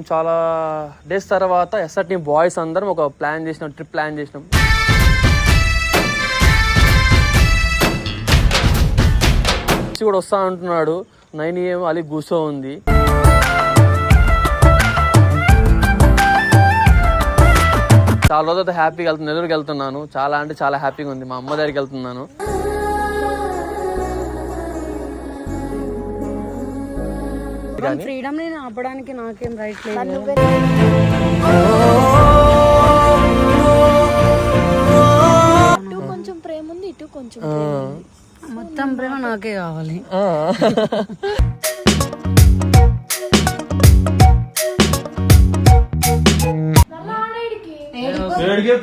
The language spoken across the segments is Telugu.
చాలా డేస్ తర్వాత ఎస్ఆర్టీ బాయ్స్ అందరం ఒక ప్లాన్ చేసినాం ట్రిప్ ప్లాన్ చేసినాం. కూడా వస్తా అంటున్నాడు. నైన్ ఏం అలీ కూర్చో ఉంది. చాలా రోజులతో హ్యాపీగా వెళ్తున్నాను నెల్లూరుకి వెళ్తున్నాను. చాలా అంటే చాలా హ్యాపీగా ఉంది. మా అమ్మ దగ్గరికి వెళ్తున్నాను. ఫ్రీడమ్ నేను ఆపడానికి నాకేం రైట్ లేదు. ఇటు కొంచెం ప్రేమ ఉంది ఇటు కొంచెం. మొత్తం ప్రేమ నాకే కావాలి.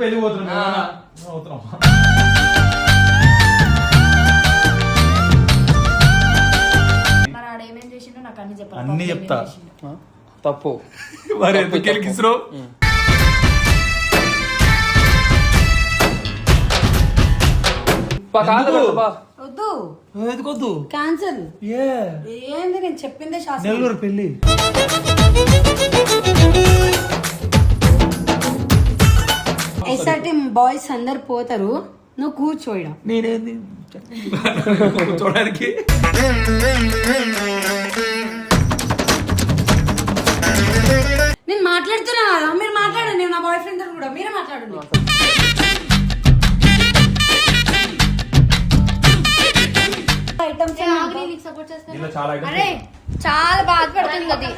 పెళ్ళి పోతున్నాం. అన్ని చెప్తా. తప్పు. మరి ఎందుకు. వద్దు. ఎందుకొద్దు క్యాన్సిల్ ఏంది నేను చెప్పిందే శాస్త్రం? నెల్లూరు పెళ్ళి ఎస్ఆర్టీ బాయ్స్ అందరు పోతారు. నువ్వు కూర్చోయడం నేనేంది? కూర్చోడానికి నేను మాట్లాడుతున్నా కదా మీరు మాట్లాడండి నేను నా బాయ్ ఫ్రెండ్ కూడా మీరే మాట్లాడండి. ఐటమ్స్ సపోర్ట్ చేస్తాను. అరే చాలా బాధపడుతుంది అది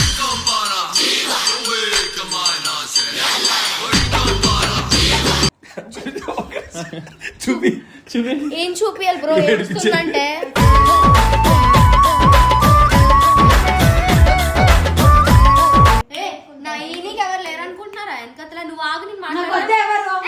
చూపి చూపి. ఏం చూపియాలి బ్రో? ఏడుస్తుందంటే? వెనకతల నువ్వు ఆగు నేను నాకు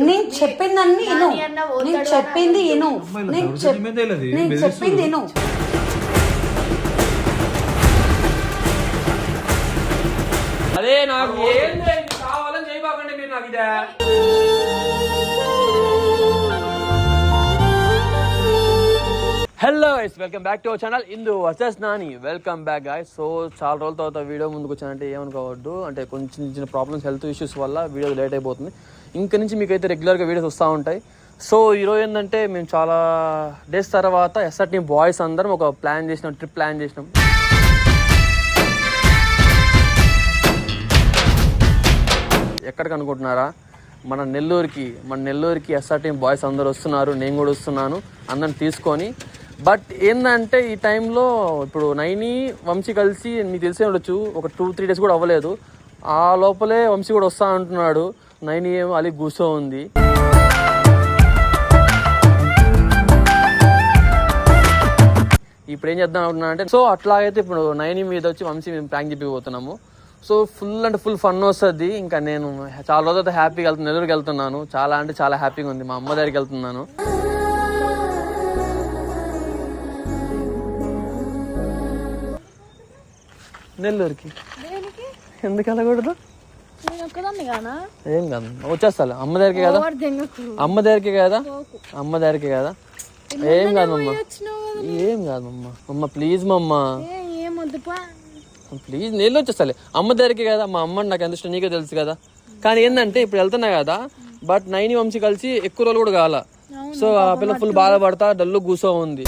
నేను చెప్పిందన్ని ఇను నాని చెప్పింది ఇను నేను. చెప్పింది ఇను అదే నాకు ఏం కావాలని చేయబాకండి మీరు నాకు ఇదే. Hello guys welcome back to our channel Indu versus Nani welcome back guy so చాలా రోజుల తర్వాత వీడియో ముందుకు వచ్చానంటే ఏమనుకోవద్దు. అంటే కొంచెం చిన్న ప్రాబ్లమ్స్ హెల్త్ ఇష్యూస్ వల్ల వీడియో లేట్ అయిపోతుంది. ఇంక నుంచి మీకైతే రెగ్యులర్గా వీడియోస్ వస్తూ ఉంటాయి. సో ఈరోజు ఏంటంటే మేము చాలా డేస్ తర్వాత ఎస్ఆర్ టీమ్ బాయ్స్ అందరం ఒక ప్లాన్ చేసినాం ట్రిప్ ప్లాన్ చేసినాం. ఎక్కడికి అనుకుంటున్నారా మన నెల్లూరుకి మన నెల్లూరుకి ఎస్ఆర్ టీమ్ బాయ్స్ అందరు వస్తున్నారు. నేను కూడా వస్తున్నాను. అందరిని తీసుకొని బట్ ఏంటంటే ఈ టైంలో ఇప్పుడు నైని వంశీ కలిసి నీకు తెలిసే ఉండొచ్చు ఒక టూ త్రీ డేస్ కూడా అవ్వలేదు. ఆ లోపలే వంశీ కూడా వస్తా అంటున్నాడు. నైని ఏమో అలీ కూర్చో ఉంది. ఇప్పుడు ఏం చేద్దాం అనుకున్నా అంటే సో అట్లాగైతే ఇప్పుడు నైని మీద వచ్చి వంశీ మేము ప్రాంక్ చెప్పిపోతున్నాము. సో ఫుల్ అంటే ఫుల్ ఫన్ వస్తుంది. ఇంకా నేను చాలా రోజులతో హ్యాపీగా వెళ్తున్నాను నెల్లూరుకి వెళ్తున్నాను. చాలా అంటే చాలా హ్యాపీగా ఉంది. మా అమ్మ దగ్గరికి వెళ్తున్నాను. నెల్లూరుకి. ఎందుకు వెళ్ళకూడదు? ఏం కాదు. వచ్చేస్తా అమ్మ దగ్గరికి కదా? అమ్మ దగ్గరికి కదా? అమ్మ దగ్గరికి కదా? ఏం కాదు మమ్మ. ఏం కాదు మమ్మ. మమ్మ ప్లీజ్ మమ్మ. ప్లీజ్ నేను వచ్చేస్తాలే. అమ్మ దగ్గరికి కదా? మా అమ్మ నాకు ఎంత ఇష్టం నీకే తెలుసు కదా. కానీ ఏంటంటే ఇప్పుడు వెళ్తున్నా కదా బట్ నైని వంశీ కలిసి ఎక్కువ రోజులు కూడా కాల. సో ఆ పిల్ల ఫుల్ బాధపడతా డల్లు కూసో ఉంది.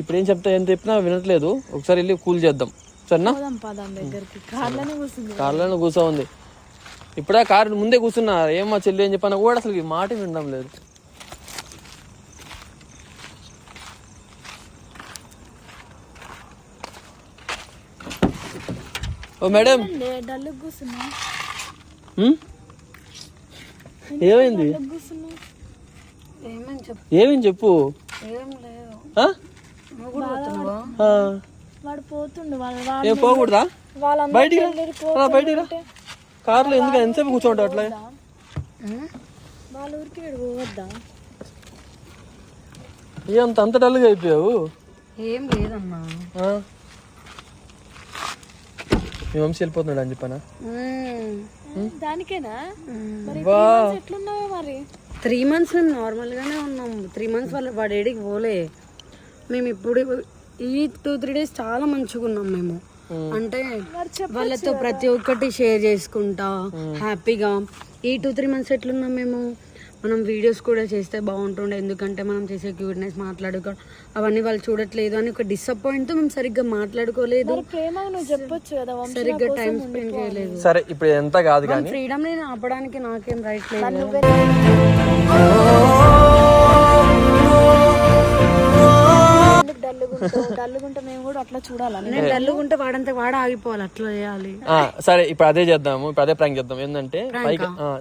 ఇప్పుడు ఏం చెప్తా ఎంత చెప్పినా వినట్లేదు. ఒకసారి వెళ్ళి కూల్ చేద్దాం. సరేనా? కార్లోనే కూర్చో ఉంది. ఇప్పుడే కారు ముందే కూర్చున్నా. ఏమో చెల్లి అని చెప్పాను కూడా అసలు ఈ మాట వినడం లేదు. ఓ మేడం? ఏమైంది? ఏమని చెప్పు? ఏమైంది చెప్పు? ఏం లేదు. ఆ? నువ్వు కూడా పోతున్నావా? ఆ. వాడు పోతుండు వాళ్ళ ఏం పోకూడదా? బయటికి బయటికి రా. కార్లో ఎందుకు ఎంతసేపు కూర్చోంటావు అట్లా? వాళ్ళ ఊరికి పోవద్దా? ఏమంత అంత డల్గా అయిపోయావు? ఏం ఆ? మీ వంశీ వెళ్ళిపోతున్నాడు అని చెప్పానా? దానికేనా? ఎట్లున్నావో మరి? త్రీ మంత్స్ మేము నార్మల్గానే ఉన్నాం. త్రీ మంత్స్ వాళ్ళ వాడు ఏడికి పోలే. మేము ఇప్పుడు ఈ టూ త్రీ డేస్ చాలా మంచిగా ఉన్నాం మేము. అంటే వాళ్ళతో ప్రతి ఒక్కటి షేర్ చేసుకుంటా హ్యాపీగా. ఈ టూ త్రీ మంత్స్ ఎట్లున్నాం మేము? మనం వీడియోస్ కూడా చేస్తే బాగుంటుండే. ఎందుకంటే మనం చేసే క్యూట్నెస్ మాట్లాడుకో అవన్నీ వాళ్ళు చూడట్లేదు అని ఒక డిసప్పాయింట్తో మేము సరిగ్గా మాట్లాడుకోలేదు. చెప్పొచ్చు కదా వంశీ సరిగ్గా టైం స్పెండ్ చేయలేదు. సరే ఇప్పుడు ఎంత కాదు కానీ ఫ్రీడమ్ నేను ఆపడానికి నాకేం రైట్ లేదు డల్లుగుంటే మేము కూడా అట్లా చూడాలని నేను డల్లుగుంటే వాడంతా వాడ ఆగిపోవాలి అట్లా చేయాలి. సరే ఇప్పుడు అదే చేద్దాము ఇప్పుడు అదే ప్రాంక్ చేద్దాం ఏంటంటే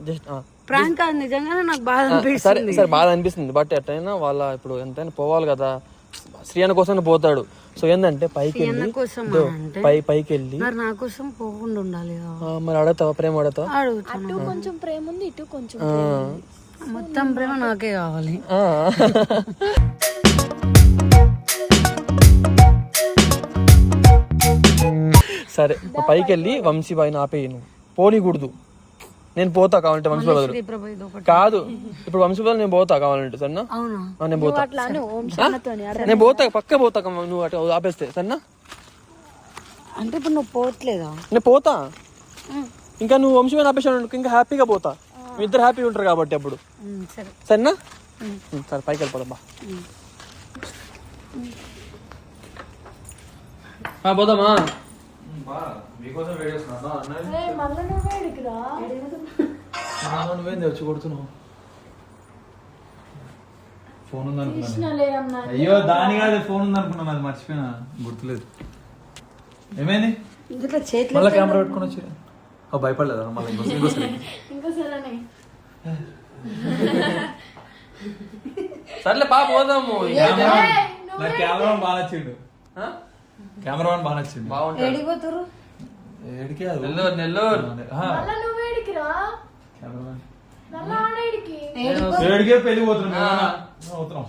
జస్ట్ ప్రాంక్ కాదు నిజంగానే నాకు బాధ సరే అనిపిస్తుంది. సరే బాధ అనిపిస్తుంది. బట్ ఎట్లయినా వాళ్ళ ఇప్పుడు ఎంతైనా పోవాలి కదా. శ్రీయాన కోసం పోతాడు. సో ఏంటంటే పైకి వెళ్ళి కోసం ఇదో, పై పైకి వెళ్ళి మరి నా కోసం పోకుండా ఉండాలి కదా. ఆ, మరి అడతావా ప్రేమ అడతావా అడుగుతాను. ఇటు కొంచెం ప్రేమ ఉంది ఇటు కొంచెం. మొత్తం ప్రేమ నాకే కావాలి. ఆ. సరే పైకి వెళ్ళి వంశీ బాయిని ఆపేయను పోనీకూడదు. నేను పోతా కావాలంటే వంశీ బదులు. కాదు. ఇప్పుడు వంశీ బదులు నేను పోతా కావాలంటే సరేనా? ఆ, నేను పోతా. నేను పోతా పక్క పోతా నువ్వు అటు ఆపేస్తే సరేనా? అంటే ఇప్పుడు నువ్వు పోవట్లేదా? నేను పోతా. ఇంకా నువ్వు వంశీ మీద ఆపేసాను ఇంకా హ్యాపీగా పోతా. మీ ఇద్దరు హ్యాపీగా ఉంటారు కాబట్టి అప్పుడు. సరేనా? సరే పైకి వెళ్ళిపోదాం బా. ఆ, పోదామా? మీకోసం వేడి మళ్ళీ నువ్వే ఇడికిరా నువ్వేంది వచ్చి కొడుతున్నావు ఫోన్ ఉందనుకున్నాను. అయ్యో దాని కాదు ఫోన్ ఉందనుకున్నాను అది మర్చిపోయినా. గుర్తులేదు. ఏమైంది? ఇందులో చేతిలో మళ్ళీ కెమెరా పెట్టుకొని వచ్చి. ఓ భయపడలేదా? మళ్ళీ ఇంకోసారి ఇంకోసారి ఇంకోసారి సర్లే పాప పోదాము. నాకు కెమెరా బాగా నచ్చిండు. కెమెరా బాగా నచ్చింది బాగుంటుంది ఏడికి అది నెల్లూరు. నెల్లూరు మళ్ళీ నువ్వే ఇడికిరా కెమెరా మళ్ళీ ఆడ ఇడికి ఏడికే? పెళ్ళి పోతున్నాం అవుతున్నాం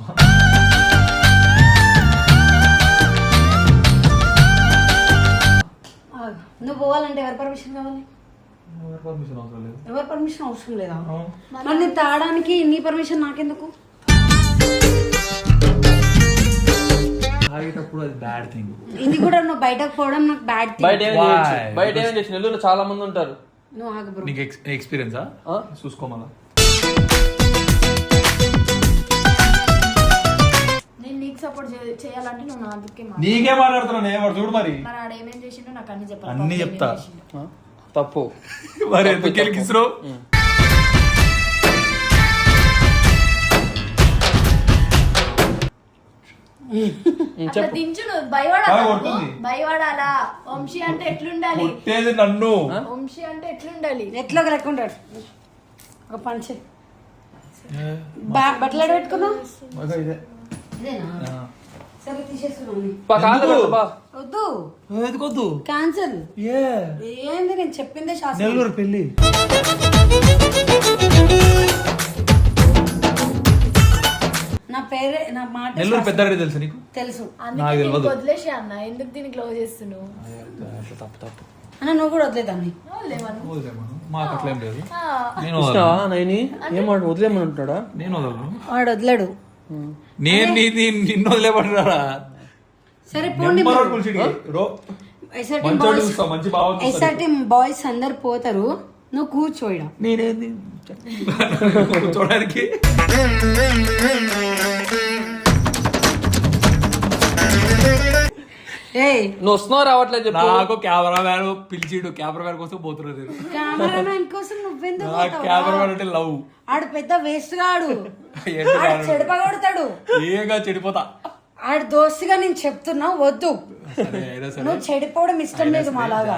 ఆగు. నువ్వు పోవాలంటే ఎవరి పర్మిషన్ కావాలి? పర్మిషన్ అవసరం లేదు. ఎవరి పర్మిషన్ అవసరం లేదా? మరి నేను తాగడానికి నీ పర్మిషన్ నాకెందుకు? తాగేటప్పుడు అది బ్యాడ్ థింగ్ ఇది కూడా నువ్వు బయటకు పోవడం నాకు బ్యాడ్ బయట థింగ్ ఏం Why? చేయొచ్చు? బయట ఏం చేయొచ్చు నెల్లూరులో చాలా మంది ఉంటారు. నువ్వు ఆగు బ్రో నీకు ఎక్స్పీరియన్సా ఆ? చూసుకోమలా నేను నీకు సపోర్ట్ చేయాలంటే నువ్వు నా దిక్కే మాట్లాడు. నీకే మాట్లాడుతున్నాను వాడు? చూడు మరి. మరి ఆడ ఏమేం చేసిండో నాకు అన్ని చెప్పాలి. అన్ని చెప్తా? తప్పు. మరి ఎందుకు దించు భయపడాలా. భయపడాలా? వంశీ అంటే ఎట్లుండాలి? నన్ను. వంశీ అంటే ఎట్లుండాలి? ఎట్లా ఒక లెక్క ఉంటాడు ఒక పంచే. బట్టలు పెట్టుకున్నావు. వద్దు. క్యాన్సల్. ఏ? ఏంది నేను చెప్పిందే శాస్త్రం. నెల్లూరు పెళ్ళి నా పేరే నా మాట నెల్లూరు పెద్దారెడ్డి తెలుసు నీకు? తెలుసు. అందుకే నాకు దీనికి తెలియదు. వదిలేసి అన్న. ఎందుకు దీనికి క్లోజ్ చేస్తున్నావు? తప్పు తప్పు. అన్న నువ్వు కూడా వదిలేదాన్ని. వదిలేమను మాకు అట్లేం లేదు. ఆ, నేను నైని? వదిలేమని అంటున్నాడా? నేను వదలను. వాడు వదిలేడు. నేను నీ నీ- నిన్ను వదిలేపడ్డా సరే పోండి నెంబర్ వన్ కుల్చిడి. రో ఎస్ఆర్టీ మంచోడు బాయ్స్ మంచి. ఎస్ఆర్టీ బాయ్స్ అందరు పోతారు. నువ్వు కూర్చోయడం నేనేంది? కూర్చోడానికి. ఏయ్. నువ్వు వస్తున్నావు రావట్లేదు చెప్పు. నాకు కెమెరా మ్యాన్ పిలిచిడు కెమెరా మ్యాన్ కోసం పోతున్నారు కోసం నువ్వెందుకు? కెమెరా మ్యాన్ అంటే లవ్. ఆడు పెద్ద వేస్ట్ గాడు. చెడపగొడతాడు ఏగా చెడిపోతా. ఆడు దోస్తుగా నేను చెప్తున్నా వద్దు. నువ్వు చెడిపోవడం ఇష్టం లేదు మాలాగా.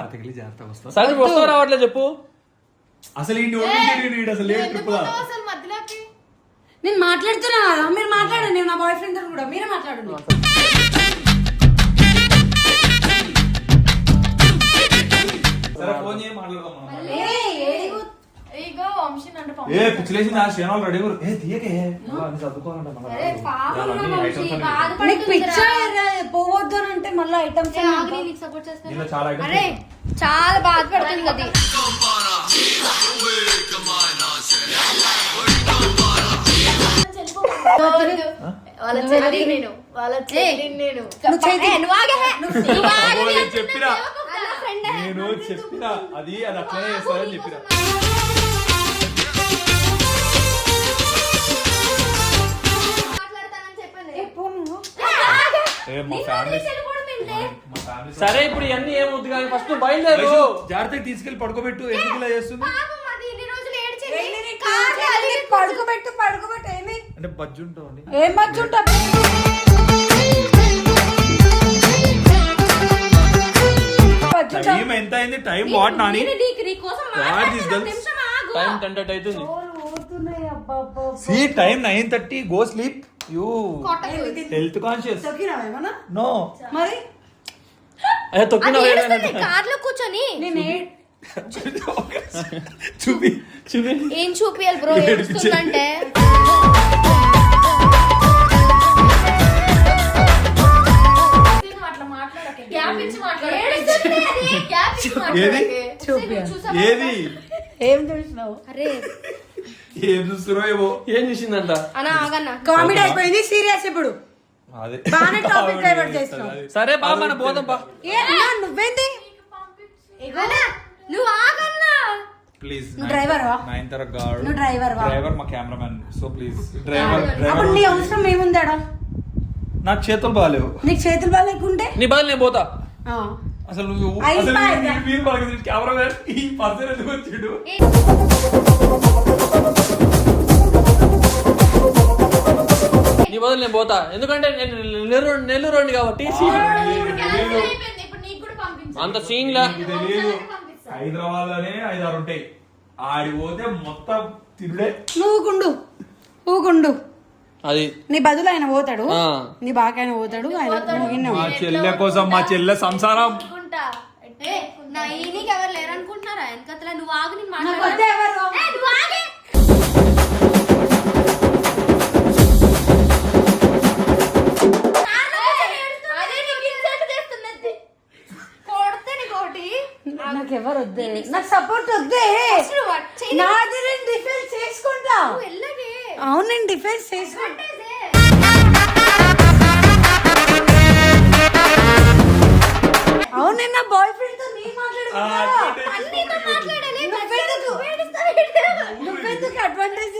సరే వస్తున్నావు రావట్లేదు చెప్పు. అసలు ఈ నోటి అసలు లేదు ట్రిప్పులా? అసలు మధ్యలోకి? నేను మాట్లాడుతున్నా కదా మీరు మాట్లాడండి. నేను నా బాయ్ ఫ్రెండ్తో కూడా. మీరే మాట్లాడండి. సరే ఫోన్ చేయి మాట్లాడదాం మనం. ఇగో వంశీ నన్ను పంపి ఏ పిచ్చిలేసి నా క్షణాలు రెడీ ఏ తీయకే. చదువుకోవాలంట పోవద్దు అని అంటే మళ్ళీ ఐటమ్స్ చాలా అరే చాలా బాధపడుతుంది అది నేను చెప్పినా. నేను అది అది అట్లనే చెప్పిన. మా ఫ్యామిలీ సరే ఇప్పుడు ఇవన్నీ ఏమవుద్ది కానీ ఫస్ట్ బయలుదేరు. జాగ్రత్తగా తీసుకెళ్ళి పడుకోబెట్టు. ఎందుకు ఇలా చేస్తుంది? పడుకోబెట్టు పడుకోబెట్టు. ఏమి? అంటే బజ్జు ఉంటావు ఏం మర్చుంటా టైం ఎంత అయింది? Time what Nani. Time thirty అవుతుంది. See time nine thirty go sleep you. Health conscious no మరి? అదే తొక్కిన కార్లో కూర్చొని. చూపి. చూపి. ఏం చూపియాలి బ్రో? ఏడుస్తుందంటే? ఏది? ఏం చూసినావు? అరే. ఏం చూస్తున్నావు ఏమో. ఏం చూసిందంట? అన్న ఆగన్న. కామెడీ అయిపోయింది సీరియస్ ఇప్పుడు. అదే. బాగానే టాపిక్ డైవర్ట్ చేస్తున్నావు. సరే బా మన పోదాం బా. ఏ అన్నా, నువ్వేంటి అన్న, నువ్వు ఆగన్నా. ప్లీజ్ నువ్వు డ్రైవర్వా? నైన్ తర గాడ్ నువ్వు డ్రైవర్వా? డ్రైవర్ మా కెమెరామెన్ సో ప్లీజ్ డ్రైవర్ అప్పుడు నీ డ్రైవర్ అవసరం ఏముందాడా నాకు చేతులు బాగాలేవు. నీకు చేతులు బాగాలేకుంటే? నీ బదులు నేను పోతా. ఆ. అసలు నువ్వు? అసలు మీరు- మనకి ఈ పర్సన్ ఎందుకు వచ్చిండు? నీ బదులు నేను పోతా. ఎందుకంటే నేను నెల్లూరు నెల్లూరు కాబట్టి ఇప్పుడు నీకు కూడా పంపించు. అంత సీన్ లా హైదరాబాద్లోనే ఐదారు ఉంటాయి. ఆడి పోతే మొత్తం తిరుడే నువ్వు కుండు ఊకుండు అది. నీ బదులు ఆయన పోతాడు. ఆ. నీ బాగా ఆయన పోతాడు. ఆయన మా చెల్లె కోసం మా చెల్లె సంసారం. అనుకుంటా? నా ఈనికి ఎవరు లేరు అనుకుంటున్నారా వెనకతల నువ్వు ఆగు నేను నాకు ఎవరు? ఏ, నువ్వు ఆగే. నీకు నీకు. నాకు ఎవరు వద్దే? నాకు సపోర్ట్ వద్దే. నాది నేను డిఫెన్స్ చేసుకుంటా. అవును నేను డిఫెన్స్ చేసుకుంటా. అవును బాయ్ ఫ్రెండ్తో నీ అడ్వాంటేజ్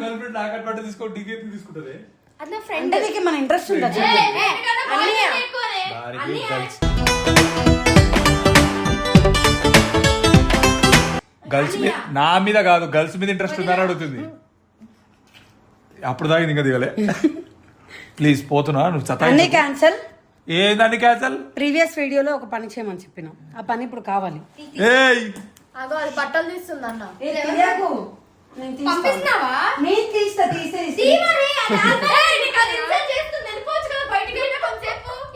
గర్ల్ ఫ్రెండ్ నాకు తీసుకో డిగ్రీ తీసుకుంటది. అట్లా ఫ్రెండ్ మన ఇంట్రెస్ట్. గర్ల్స్ మీద నా మీద కాదు గర్ల్స్ మీద ఇంట్రెస్ట్ ఉందని అడుగుతుంది. అప్పుడు దాకా ఇంకా దిగలే. ప్లీజ్ పోతున్నా నువ్వు అన్నీ చతా క్యాన్సల్ ఏందండి క్యాన్సల్ ప్రీవియస్ వీడియోలో ఒక పని చేయమని చెప్పిన. ఆ పని ఇప్పుడు కావాలి. ఏయ్! అగో అది బట్టలు తీస్తుంది అన్న. పంపిస్తున్నావా? నేను తీస్తా అది అది.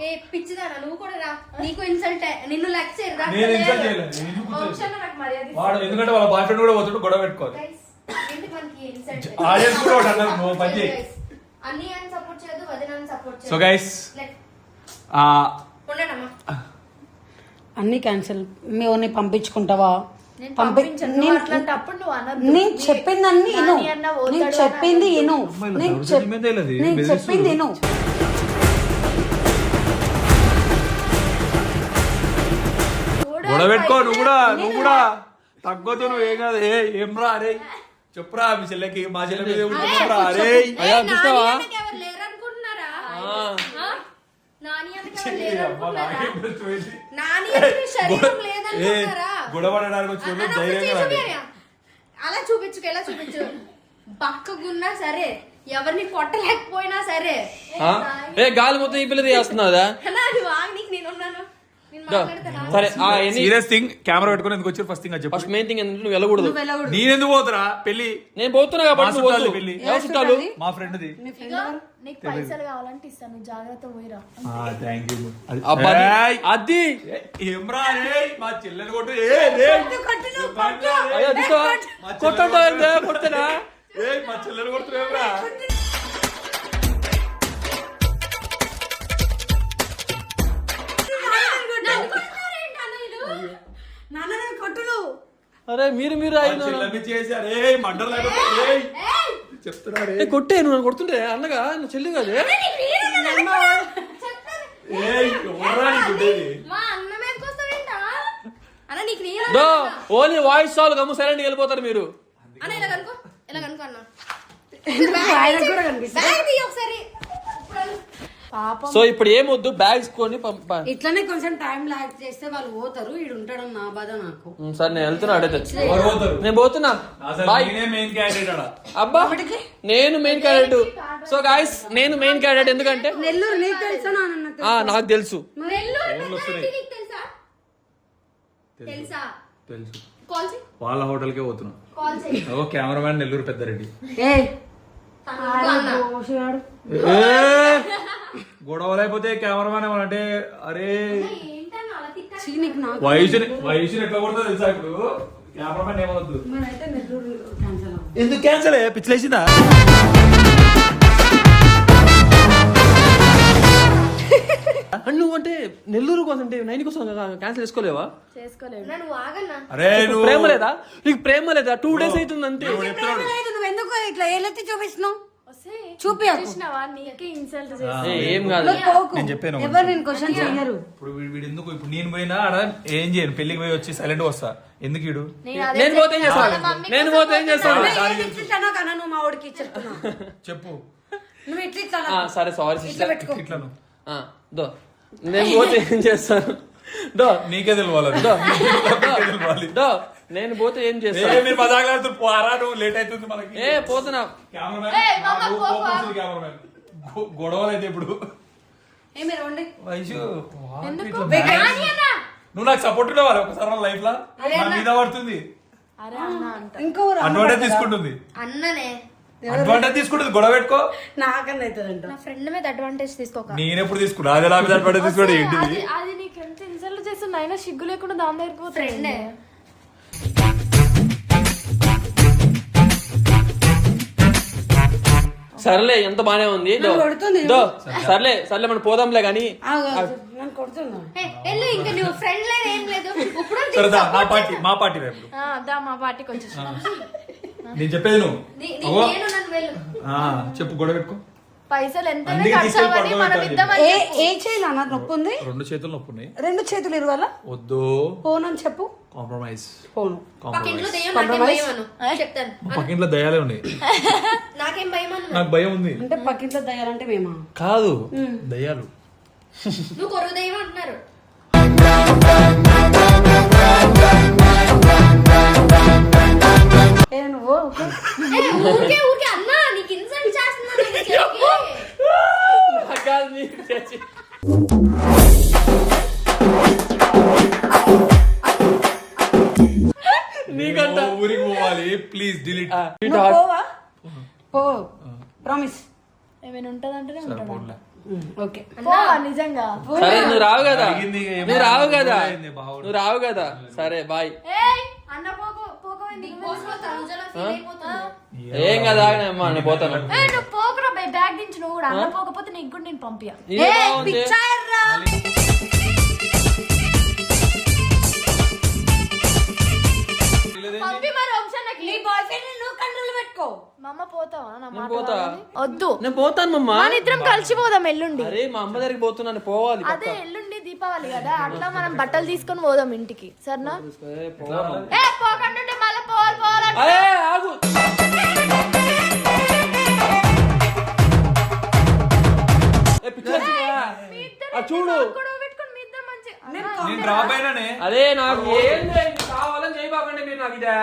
ఏ పిచ్చిదానా నువ్వు కూడా రా. నీకు ఇన్సల్ట్ నిన్ను నేను ఇన్సల్ట్ చేయలేదు. నేను. వాడు ఎందుకంటే వాళ్ళ బాయ్ ఫ్రెండ్ కూడా పోతుంటే గొడవ పెట్టుకోవాలి. Guys, ఎందుకు మనకి insult? ఆడియన్స్ కూడా ఒకటి అన్నారు నువ్వు పని చేయి. Guys, అన్నయ్య అని సపోర్ట్ చేయదు వదిన అని సపోర్ట్ సో గైస్ అన్ని క్యాన్సిల్. మేము పంపించుకుంటావా? నేను నీ- చెప్పిందన్ని విను నాని చెప్పింది అమ్మాయిలు నేను. చెప్పింది పెట్టుకో నువ్వు కూడా నువ్వు కూడా. తగ్గొద్దు నువ్వు ఏం కాదు. ఏ ఏం రా అరే. చెప్పురా మీ చెల్లెకి మా చెల్లె మీద అరే. అయ్యా చూస్తావా? గొడవడడానికి వచ్చి ధైర్యంగా? అలా చూపించుకు ఎలా చూపించు పక్కకున్నా సరే ఎవరిని కొట్టలేకపోయినా సరే? ఏ గాలి మొత్తం ఈ పిల్లది చేస్తున్నదా నేను ఉన్నాను? సరే ఆ ఎన్ని సీరియస్ థింగ్ కెమెరా పెట్టుకుని ఎందుకు వచ్చారు ఫస్ట్ థింగ్ అది చెప్పు. ఫస్ట్ మెయిన్ థింగ్ ఏంటంటే నువ్వు వెళ్ళకూడదు నువ్వు వెళ్ళకూడదు. నేనెందుకు పోతురా? పెళ్ళి నేను పోతున్నా మా కాబట్టి నువ్వు చుట్టాలు వద్దు. పెళ్ళి ఎవరు చుట్టాలు? మా ఫ్రెండ్ది. ఇగో? నీకు పైసలు కావాలంటే ఇస్తాను జాగ్రత్త పోయిరా. థ్యాంక్ యూ అబ్బా, అది- అది. ఏమ్రా రే మా చెల్లెలు కొట్టు. ఏ రే. అయ్యో దిక్కో కొట్టంటే కొట్టనా ఏ మా చెల్లెలు కొడుతున్నావురా నాన్న అరే మీరు మీరు చెప్తున్నా కొట్టే నువ్వు కొడుతుంటే అన్నగా నువ్వు చెల్లి కాదే? ఓన్లీ వాయిస్ సాల్ గమ్ము సైలెంట్ వెళ్ళిపోతారు మీరు. అన్న ఇలా కనుకో ఇలా కనుకో అన్న. ఒకసారి. సో ఇప్పుడు ఏమొద్దు? బ్యాగ్స్ కొని పంప ఇట్లనే కొంచెం టైం లాగ్ చేస్తే వాళ్ళు పోతారు. ఈడు ఉంటాడని నా బాధ నాకు. సరే నేను వెళ్తున్నా అడిగితే నేను పోతున్నా. బాయ్ నేనే మెయిన్ క్యాండిడేట్ ఆడ? అబ్బా నేను మెయిన్ క్యాండిడేట్ సో గాయస్ నేను మెయిన్ క్యాండిడేట్ ఎందుకంటే నెల్లూరు నీకు తెలుసా తెలుసు. నెల్లూరు పెద్దారెడ్డి నీకు తెలుసా? తెలుసా. తెలుసు? కాల్ చేయి. వాళ్ళ హోటల్కే పోతున్నా. కాల్ చేయి. ఓ కెమెరామ్యాన్ నెల్లూరు పెద్దారెడ్డి. ఏ? గొడవలు అయిపోతే కెమెరామ్యాన్ ఏమనంటే అరే వయసుని వయసుని ఎట్లా కొడుతుందో తెలుసా ఇప్పుడు? అవ్వదు ఎందుకు క్యాన్సల్ పిచ్చిలేసిందా? నువ్వు అంటే నెల్లూరు కోసం అంటే నైన్ కోసం క్యాన్సిల్ చేసుకోలేవా? అరే నువ్వు ప్రేమ లేదా? నీకు ప్రేమ లేదా? టూ డేస్ అవుతుంది అంతే ఎందుకు ఇట్లా ఏలెత్తి చూపిస్తున్నావు? చూపియకు. చూసినావా నీకే ఇన్సల్ట్ ఏ, ఏం కాదు. నేను చెప్పాను. ఎవరు నేను క్వశ్చన్ చెయ్యరు. ఇప్పుడు వీడు వీడు ఎందుకు? ఇప్పుడు నేను పోయినా ఆడ ఏం చేయను? పెళ్ళికి పోయి వచ్చి సైలెంట్ వస్తా. ఎందుకు ఈడు నేను పోతే ఏం చేస్తాను? నేను పోతే ఏం చేస్తాను? ఇట్లా కన్నా నువ్వు మా వాడికి చెప్తున్నా చెప్పు. నువ్వు ఇట్లా ఇట్లా ఆ, సరే సారీ ఇట్లా సిస్టర్. పెట్టుకో. ఇట్లను దో. నేను పోతే ఏం చేస్తాను? దో. నీకే తెలియాలి దో. దో. నేను పోతే ఏం చేస్తాను మీరు మజాకులాడుతూ పోరా నువ్వు? లేట్ అవుతుంది మనకి. ఏ పోతున్నా. కెమెరామ్యాన్. గొడవలు అయితే ఇప్పుడు. నువ్వు నాకు సపోర్ట్ ఉండవాలి ఒకసారి లైఫ్ లా మీద పడుతుంది. అరే అన్న అంట. ఇంకో అడ్వాంటేజ్ తీసుకుంటుంది. అన్ననే. అడ్వాంటేజ్ తీసుకుంటుంది. గొడవ పెట్టుకో. నాకన్నా అవుతుందంట నా ఫ్రెండ్ మీద అడ్వాంటేజ్ తీసుకోక. నేను ఎప్పుడు తీసుకున్నా? అదే నా మీద అడ్వాంటేజ్ తీసుకోవడం ఏంటిది? అది నీకు ఎంత ఇన్సల్ట్ చేస్తుంది అయినా సిగ్గు లేకుండా దాని దగ్గరికి ఫ్రెండే. పోతుంది సర్లే ఎంత బానే ఉంది. దో సర్లే సర్లే మనం పోదాంలే దా, మా పార్టీ మా పార్టీ మా వచ్చేసి. నేను చెప్పేది నువ్వు. నీ- నీ- అగో. నేను నన్ను వెళ్ళు. ఆ, చెప్పు గొడవ పెట్టుకో. పైసలు ఎంత ఏ ఏ చేయాలి అన్న? నొప్పి ఉంది రెండు చేతులు నొప్పి ఉన్నాయి రెండు చేతులు ఇరువాల? వద్దు. పోనని చెప్పు. కాంప్రమైజ్ పక్కింట్లో దెయ్యం నాకేం భయం అను చెప్తాను. పక్కింట్లో దయాలే ఉన్నాయి. నాకేం భయం అను నాకు భయం ఉంది. అంటే పక్కింట్లో దయ్యాలంటే మేమా? కాదు. దయ్యాలు. నువ్వు కొరుగు దెయ్యం అంటున్నారు. ఏ నువ్వు? ఓకే. ఏ, ఊరికే ఊరికే అన్నా నీకు ఇన్సల్ట్ చేస్తున్నాను నేను చెవికి. కాదు నీకు నీకంట. ఊరికి పోవాలి. ప్లీజ్ డిలీట్ పోవా? పో. ప్రామిస్ ఏమైనా ఉంటదంటేనే ఉంటాడు? ఓకే. నిజంగా. సరే నువ్వు రావు కదా. నువ్వు రావు కదా. నువ్వు రావు కదా. సరే బాయ్. ఏం కదా నేను పోతాను. ఏ నువ్వు పోకురా బే బ్యాగ్ దించు నువ్వు కూడా. అన్న పోకపోతే నీకు కూడా నేను పంపియా పంపి మరి వంశానికి నీ బాయ్ ఫ్రెండ్ నువ్వు కంట్రోల్ పెట్టుకో. మా అమ్మ పోతావా? నా మాట పోతా. కాదని? వద్దు. నేను పోతాను మమ్మా మన ఇద్దరం కలిసి పోదాం ఎల్లుండి. అరే మా అమ్మ దగ్గరికి పోతున్నాను పోవాలి అదే ఎల్లుండి దీపావళి కదా. అట్లా మనం బట్టలు తీసుకొని పోదాం ఇంటికి. సరేనా? ఏ, పోవాలి. ఏ పోకంటుంటే మళ్ళీ పోవాలి పోవాలి అరే ఆగు. ఏ, పిచ్చి వచ్చిందా? ఆ, చూడు గొడవ పెట్టుకొని మీ ఇద్దరు మంచి నేను డ్రాప్ అయినానే అదే నాకు ఏం లేదు, కావాలని చేయబాకండి మీరు నాకు ఇదే.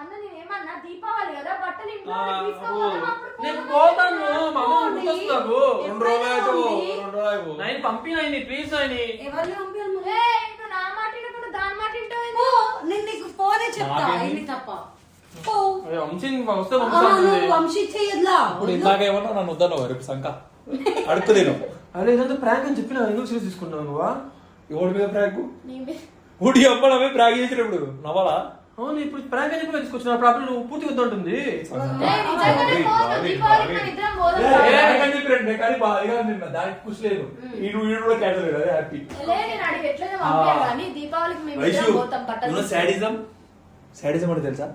అన్న నేనేమన్నా దీపావళి కదా బట్టలు ఇంట్లో వాళ్ళకి తీసుకోవాలి అప్పుడు నేను పోతాను. మా అమ్మ గుర్తొస్తాకు రెండు రోజులు రెండు రోజులు. నైన్ ప్లీజ్ నాయని. ఎవరిని పంపించాలి మరి? ఏయ్, నువ్వు నా మాట వినకుండా దాని మాట వింటావు పో, నేను నీకు ఫోనే చెప్తా. ఏంటి తప్ప. వంశీ చెయ్యద్లా ఇప్పుడు ఇందాక ఏమన్నా నన్ను వద్దన్నావు రేపు సంక అడుక్కు నేను అరే ఇదంతా ప్రాంక్ అని చెప్పిన ఎందుకు సీరియస్ తీసుకున్నావు నువ్వా ఎవడి మీద ప్రాంక్ ఊడి అమ్మడమే ప్రాంక్ చేసినప్పుడు నవ్వాలా అవును ఇప్పుడు ప్రాంక్ అని చెప్పి తీసుకొచ్చిన అప్పుడు నువ్వు మన ఇద్దరం పోదాం. కానీ బాగా నిన్న దానికి ఖుషి లేదు ఈడు ఈడు కూడా క్యాన్సల్ హ్యాపీ దీపావళికి సాడిజం అంటే తెలుసా?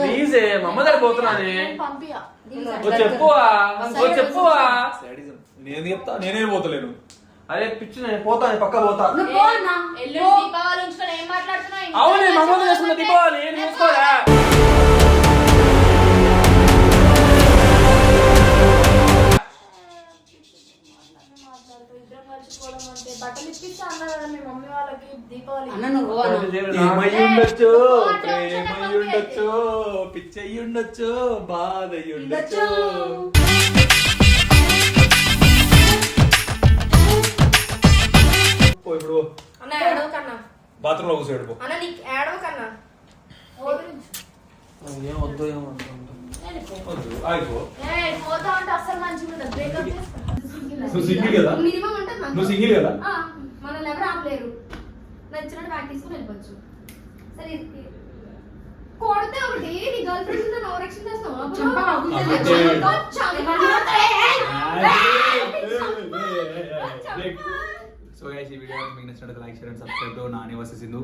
ప్లీజ్ మా అమ్మ దగ్గర పోతున్నానే నేను చెప్పువా చెప్పువా సాడిజం నేను చెప్తా నేనే పోతలేను. అరే పిచ్చి నేను పోతాను పక్క పోతా. అవునే మా అమ్మ మంచిగా చేసుకున్న దీపావళి ఏం చూసుకోరా బట్టలు ఇప్పిస్తా అన్నారు కదా మీ మమ్మీ వాళ్ళకి దీపావళి అన్న నువ్వు పో అన్న. ఏమై ఉండొచ్చు ఏ, ప్రేమై ఉండొచ్చు పిచ్చయి ఉండొచ్చు బాధ ఉండొచ్చు. పో ఇప్పుడు అన్న ఏడవ కన్నా బాత్రూమ్లో కూర్చోడు పో. అన్న నీకు ఏడవ కన్నా ఏం వద్దు ఏం వద్దు వద్దు, ఆగిపో. ఏయ్, పోతా అంటే అస్సలు మంచిగా ఉండదు బ్రేకప్ నువ్వు సింగిల్ కదా మినిమం మనకు. నువ్వు సింగిల్ కదా ఆ, మనల్ని ఎవరు ఆపలేరు నచ్చినట్టు బ్యాగ్ తీసుకుని వెళ్ళిపోవచ్చు సరే కొడితే ఒకటి నీ గర్ల్ ఫ్రెండ్ నన్ను. సో గైస్ ఈ వీడియో మీకు నచ్చినట్టు like share and subscribe to Nani versus Sindhu